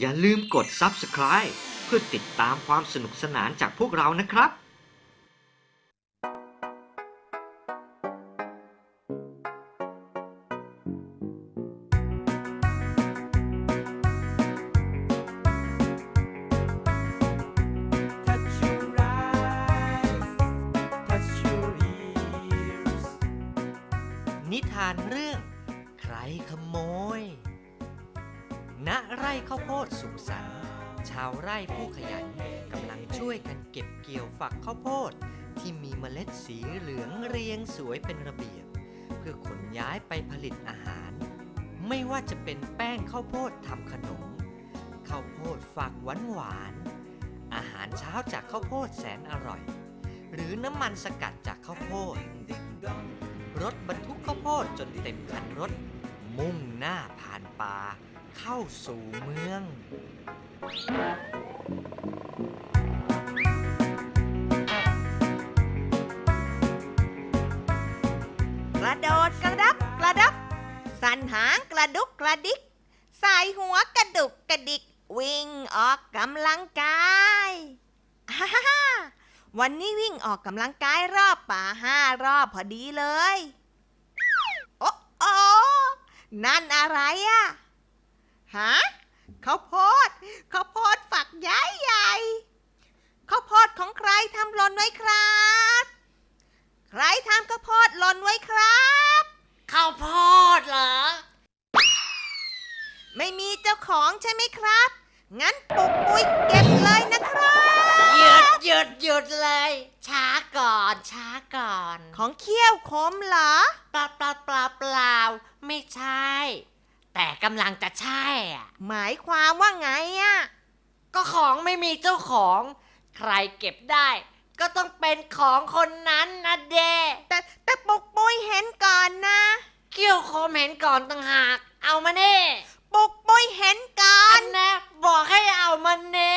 อย่าลืมกด Subscribe เพื่อติดตามความสนุกสนานจากพวกเรานะครับ ร่ข้าวโพดสุขสันต์ชาวไร่ผู้ขยันกำลังช่วยกันเก็บเกี่ยวฝักข้าวโพด ที่มีเมล็ดสีเหลืองเรียงสวยเป็นระเบียบ เพื่อขนย้ายไปผลิตอาหาร ไม่ว่าจะเป็นแป้งข้าวโพดทำขนมข้าวโพดฝักหวานหวานอาหารเช้าจากข้าวโพดแสนอร่อย หรือน้ำมันสกัดจากข้าวโพดรถบรรทุกข้าวโพดจนเต็มคันรถ มุ่งหน้าผ่านป่า เข้าสู่เมือง กระโดดกระดับกระดับ สันหางกระดุกกระดิก สายหัวกระดุกกระดิก วิ่งออกกำลังกายฮ่าฮ่าวันนี้วิ่งออกกำลังกายรอบป่าห้ารอบพอดีเลย โอ้โอนั่นอะไรอะ ฮะข้าวโพดข้าวโพดฝักใหญ่ใหญ่ข้าวโพดของใครทำหล่นไว้ครับ ใครทำข้าวโพดหล่นไว้ครับข้าวโพดเหรอ ไม่มีเจ้าของใช่ไหมครับ งั้นปุกปุยเก็บเลยนะครับ หยุดหยุดหยุดเลย ช้าก่อน ช้าก่อน ของเขี้ยวคมเหรอ เปล่าเปล่าเปล่าเปล่าไม่ใช่ แต่กำลังจะใช่อะหมายความว่าไงอะก็ของไม่มีเจ้าของ ใครเก็บได้ ก็ต้องเป็นของคนนั้นนะเด แต่แต่ปุกปุยเห็นก่อนนะ เกี่ยวโคมเห็นก่อนต่างหาก เอามาเน่ปุกปุยเห็นก่ออันนนะบอกให้เอามาเน่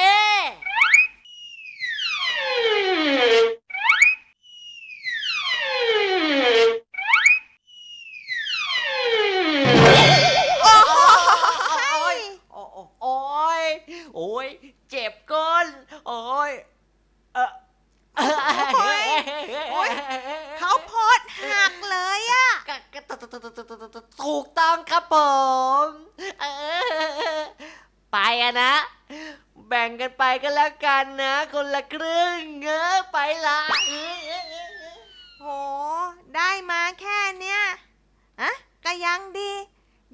นะ แบ่งกันไปก็แล้วกันนะ คนละครึ่งเงอไปละเออโห ได้มาแค่เนี้ยอะก็ยังดี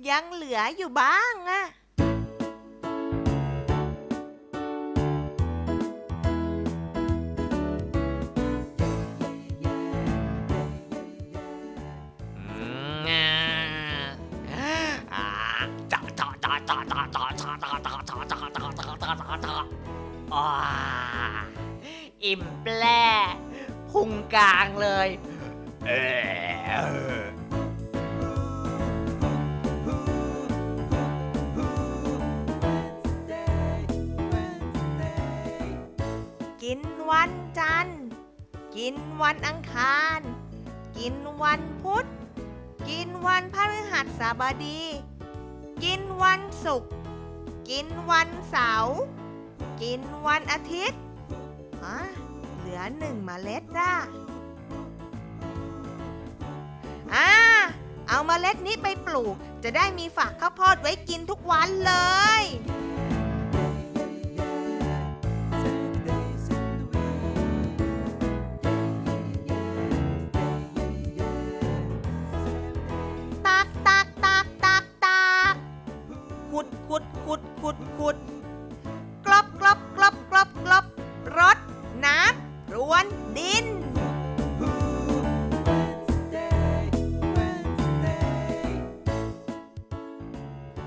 ยังเหลืออยู่บ้างอะ อิ่มแปรพุงกลางเลย เออกินวันจันทร์ กินวันอังคาร กินวันพุธ กินวันพฤหัสบดี กินวันศุกร์ กินวันเสาร์ กินวันอาทิตย์ ฮะเหลือหนึ่งเมล็ดนะอ่าเอาเมล็ดนี้ไปปลูก จะได้มีฝักข้าวโพดไว้กินทุกวันเลย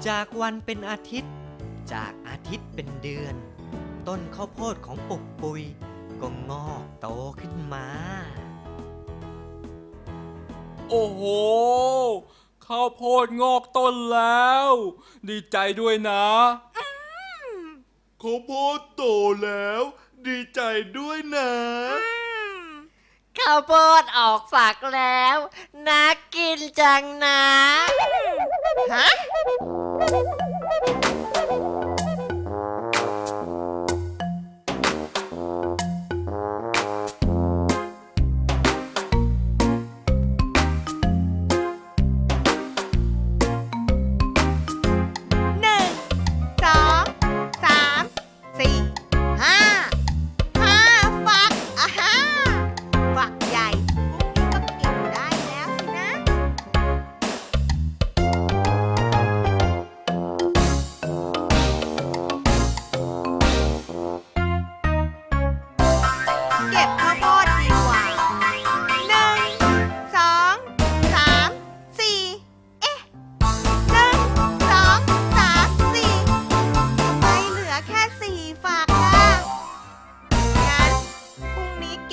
จากวันเป็นอาทิตย์ จากอาทิตย์เป็นเดือน ต้นข้าวโพดของปุกปุย ก็งอกโตขึ้นมา โอ้โห ข้าวโพดงอกต้นแล้ว ดีใจด้วยนะข้าวโพดโตแล้ว ดีใจด้วยนะ ข้าวโพดออกฝักแล้ว น่ากินจังนะ ฮะ Thank you.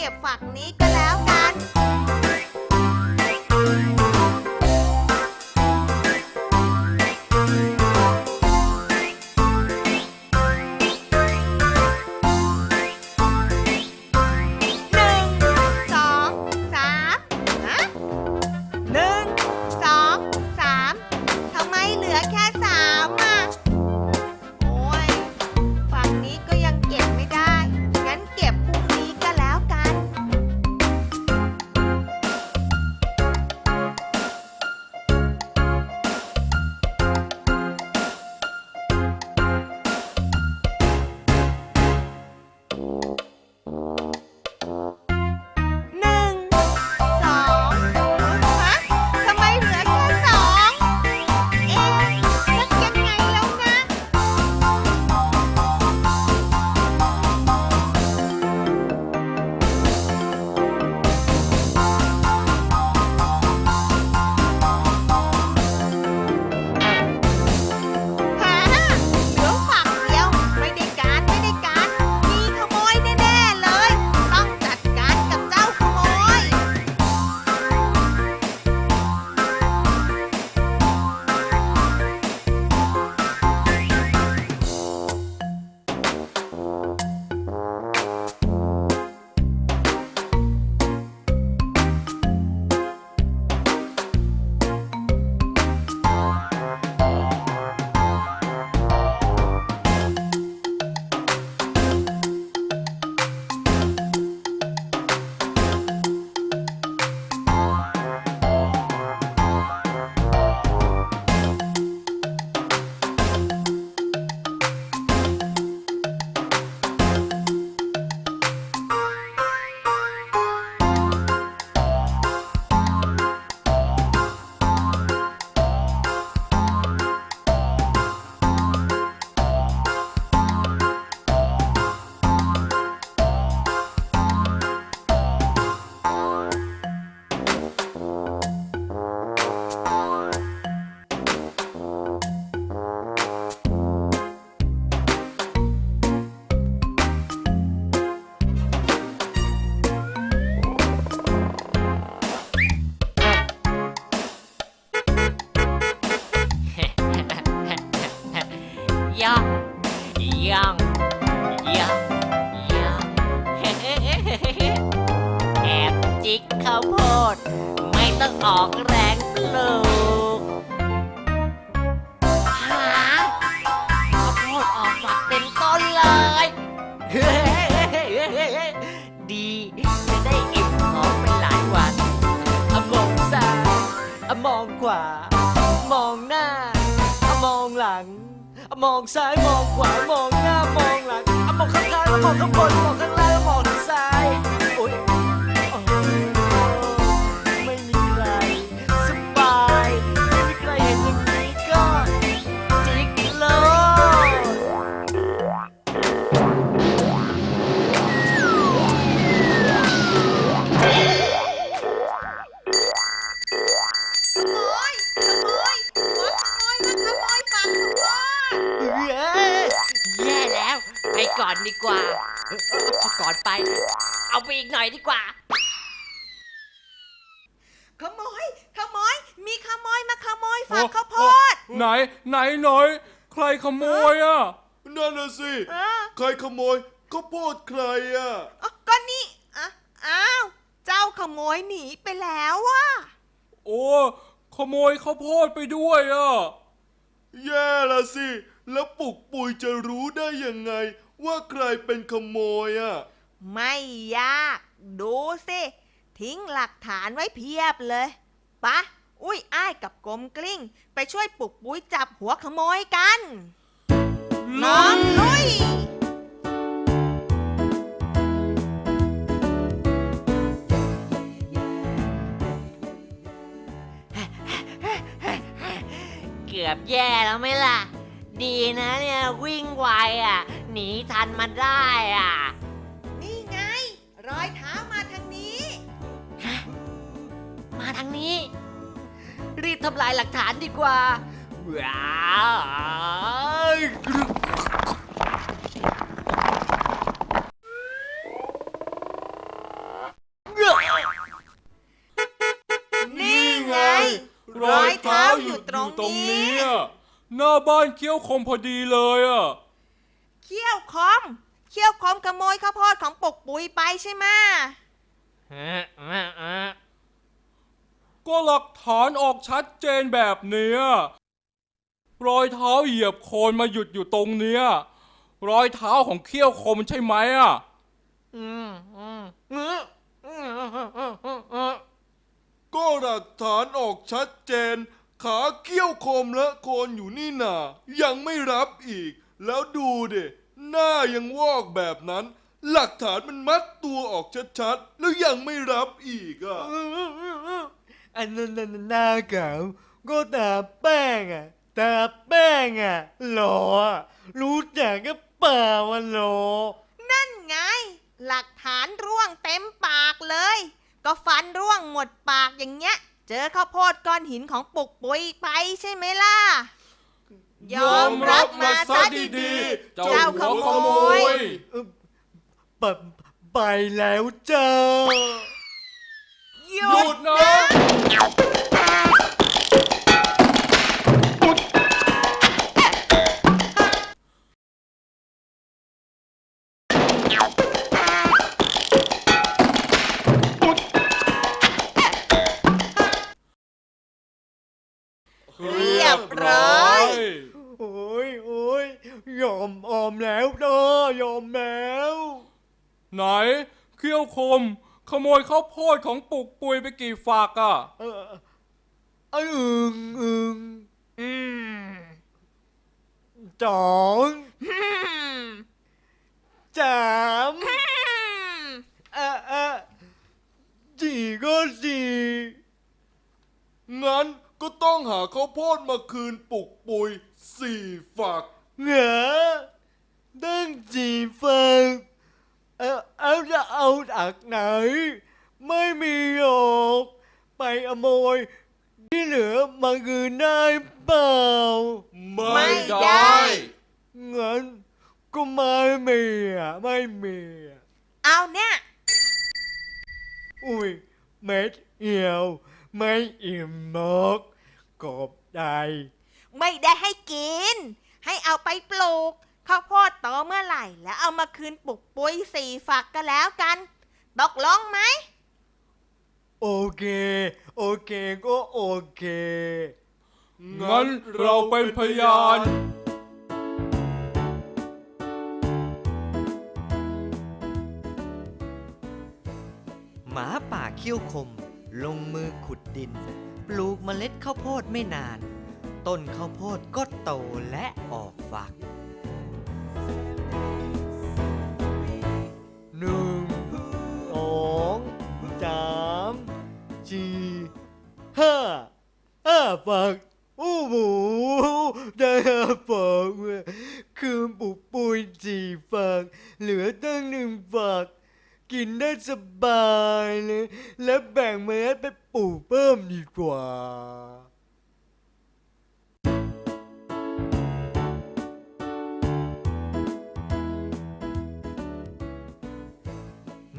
ก็บฝักนี้ก็แล้วกัน จะได้อิ่มท้องไปหลายวันอะมองซ้ายอะมองขวา มองหน้าอะมองหลังอะมองซ้ายมองขวามองหน้ามองหลังอะมองข้างล่างอะมองข้างบนมองข้างล่าง ไหนไหนหน่อย ใครขโมยอะ นั่นน่ะสิเออใครขโมยข้าวโพดใครอะ อ๋อก็นี่อะอ้าว เจ้าขโมยหนีไปแล้วว่ะ โอ้ขโมยข้าวโพดไปด้วยอะ แย่ละสิ แล้วปุกปุยจะรู้ได้ยังไง ว่าใครเป็นขโมยอะ ไม่ยาก ดูสิ ทิ้งหลักฐานไว้เพียบเลย ปะ อุ้ยอ้ายกับกลมกลิ้ง ไปช่วยปลุกปุ้ยจับหัวขโมยกันน้องลุย เกือบแย่แล้วไหมล่ะ ดีนะเนี่ยวิ่งไวอะ หนีทันมาได้อะ นี่ไง รอยเท้ามาทางนี้ มาทางนี้ รีบทำลายหลักฐานดีกว่าว้าวเงอะนี่ไง รอยเท้าอยู่ตรงนี้อะหน้าบ้านเคี้ยวคมพอดีเลยอะ เขี้ยวคอม เขี้ยวคอมขโมยข้าวโพดของปกปุยไปใช่ไหมะเอ๊ะเอ๊ะเอ๊ะ ก็หลักฐานออกชัดเจนแบบเนี้ยรอยเท้าเหยียบโคลนมาหยุดอยู่ตรงเนี้ย รอยเท้าของเขี้ยวคมใช่ไหมอะ อืมอืมเงื้อก็หลักฐานออกชัดเจน ขาเขี้ยวคมและโคนอยู่นี่นายังไม่รับอีก แล้วดูเดหน้ายังวอกแบบนั้น หลักฐานมันมัดตัวออกชัดๆ แล้วยังไม่รับอีกอะ อันนั้นน่ะหน้าเก่าก็ตาแป้งอะตาแป้งอะหล่ออะรู้จักก็เปล่าว่าหล่อนั่นไง หลักฐานร่วงเต็มปากเลย ก็ฟันร่วงหมดปากอย่างเงี้ย เจอข้าวโพดก้อนหินของปุกปุยไปใช่ไหมล่ะ ยอมรับมาซะดีๆ เจ้าขโมยไปไปแล้วจ้า หยุดนะ ยข้าวโพดของปุกปุยไปกี่ฝักอะ เออเอออึงอึงอืมสองอืมสามอืมเออเออสี่ก็สี่งั้นก็ต้องหาข้าวโพดมาคืนปุกปุยสี่ฝักเหงอตั้งสี่ฝักเออเอาจะเอาจากไหน ไม่มีหรอกไปขโมย ที่เหลือมาคืนได้เปล่าไม่ได้งั้นก็ไม่มีอะไม่มีอะเอาเนี่ย อุ้ยเม็ดเหี่ยว ไม่อิ่มนกกบใดไม่ได้ให้กิน ให้เอาไปปลูกข้าวโพดโตเมื่อไหร่ แล้วเอามาคืนปลูกปุ๋ยสี่ฝักก็แล้วกันตกลงไหม โอเค โอเคก็โอเค งั้นเราเป็นพยาน หมาป่าเขี้ยวคม ลงมือขุดดิน ปลูกเมล็ดข้าวโพดไม่นาน ต้นข้าวโพดก็โตและออกฝัก ห้าฝักโอ้โหได้ห้าฝักเว้ยคือปลูกปุยสี่ฝักเหลือตั้งหนึ่งฝักกินได้สบายเลยแล้วแบ่งเมล็ดไปปลูกเพิ่มดีกว่า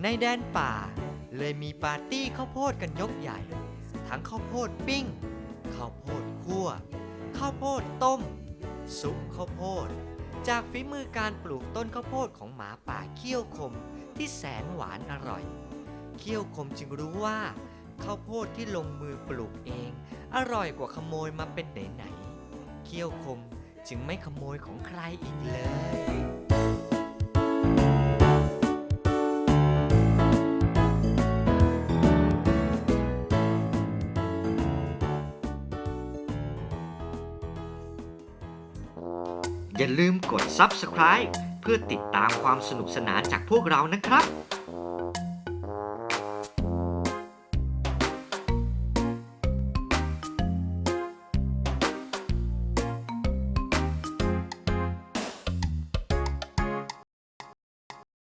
ในแดนป่าเลยมีปาร์ตี้ข้าวโพดกันยกใหญ่ ทั้งข้าวโพดปิ้ง ข้าวโพดคั่ว ข้าวโพดต้ม ซุปข้าวโพด จากฝีมือการปลูกต้นข้าวโพดของหมาป่าเขี้ยวคมที่แสนหวานอร่อย เขี้ยวคมจึงรู้ว่า ข้าวโพดที่ลงมือปลูกเอง อร่อยกว่าขโมยมาเป็นไหนๆเขี้ยวคมจึงไม่ขโมยของใครอีกเลย อย่าลืมกด Subscribe เพื่อติดตามความสนุกสนานจากพวกเรานะครับ